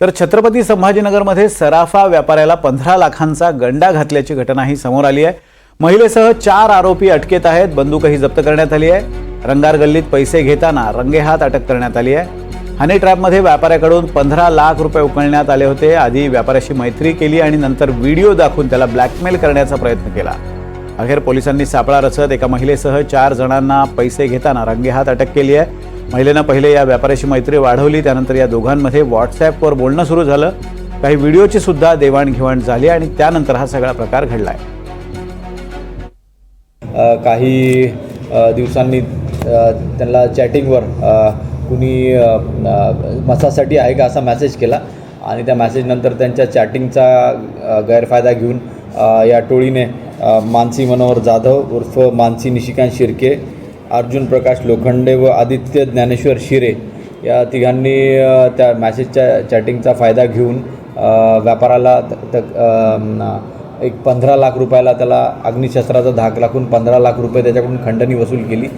तर छत्रपती संभाजीनगरमध्ये सराफा व्यापाऱ्याला पंधरा लाखांचा गंडा घातल्याची घटनाही समोर आली आहे. महिलेसह चार आरोपी अटकेत आहेत बंदूकही जप्त करण्यात आली आहे. रंगार गल्लीत पैसे घेताना रंगेहात अटक करण्यात आली आहे. हनी ट्रॅपमध्ये व्यापाऱ्याकडून पंधरा लाख रुपये उकळण्यात आले होते. आधी व्यापाऱ्याशी मैत्री केली आणि नंतर व्हिडिओ दाखवून त्याला ब्लॅकमेल करण्याचा प्रयत्न केला. अखेर पोलिसांनी सापळा रचत एका महिलेसह चार जणांना पैसे घेताना रंगेहात अटक केली आहे. महिलेनं पहिले या व्यापाऱ्याशी मैत्री वाढवली त्यानंतर या दोघांमध्ये व्हॉट्सॲपवर बोलणं सुरू झालं. काही व्हिडिओची सुद्धा देवाणघेवाण झाली आणि त्यानंतर हा सगळा प्रकार घडला आहे काही दिवसांनी त्यांना चॅटिंगवर कुणी मसासाठी आहे का असा मेसेज केला आणि त्या मॅसेजनंतर त्यांच्या चॅटिंगचा गैरफायदा घेऊन या टोळीने मानसी मनोहर जाधव उर्फ मानसी निशिकांत शिर्के अर्जुन प्रकाश लोखंडे व आदित्य ज्ञानेश्वर शिरे या तिघांनी त्या मॅसेजच्या चॅटिंगचा फायदा घेऊन व्यापाराला त- एक पंधरा लाख रुपयाला त्याला अग्निशस्त्राचा धाक लागून पंधरा लाख रुपये त्याच्याकडून खंडणी वसूल केली.